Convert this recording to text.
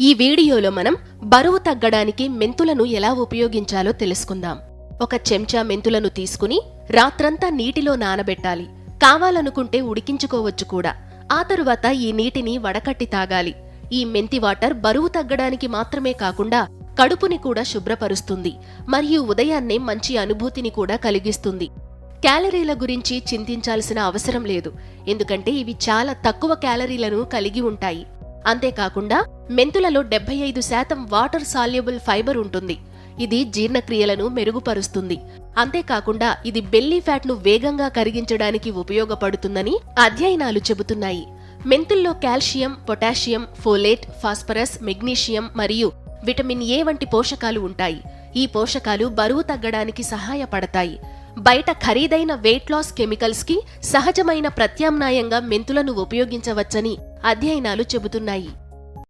ఈ వీడియోలో మనం బరువు తగ్గడానికి మెంతులను ఎలా ఉపయోగించాలో తెలుసుకుందాం. ఒక చెంచా మెంతులను తీసుకుని రాత్రంతా నీటిలో నానబెట్టాలి. కావాలనుకుంటే ఉడికించుకోవచ్చు కూడా. ఆ తరువాత ఈ నీటిని వడకట్టి తాగాలి. ఈ మెంతి వాటర్ బరువు తగ్గడానికి మాత్రమే కాకుండా కడుపుని కూడా శుభ్రపరుస్తుంది. మరియు ఉదయాన్నే మంచి అనుభూతిని కూడా కలిగిస్తుంది. క్యాలరీల గురించి చింతించాల్సిన అవసరం లేదు. ఎందుకంటే ఇవి చాలా తక్కువ క్యాలరీలను కలిగి ఉంటాయి. అంతేకాకుండా మెంతులలో డెబ్బై ఐదు శాతం వాటర్ సాల్యుబుల్ ఫైబర్ ఉంటుంది. ఇది జీర్ణక్రియలను మెరుగుపరుస్తుంది. అంతేకాకుండా ఇది బెల్లీ ఫ్యాట్ను వేగంగా కరిగించడానికి ఉపయోగపడుతుందని అధ్యయనాలు చెబుతున్నాయి. మెంతుల్లో calcium potassium folate phosphorus magnesium మరియు విటమిన్ ఏ వంటి పోషకాలు ఉంటాయి. ఈ పోషకాలు బరువు తగ్గడానికి సహాయపడతాయి. బయట ఖరీదైన వెయిట్ లాస్ కెమికల్స్కి సహజమైన ప్రత్యామ్నాయంగా మెంతులను ఉపయోగించవచ్చని అధ్యయనాలు చెబుతున్నాయి.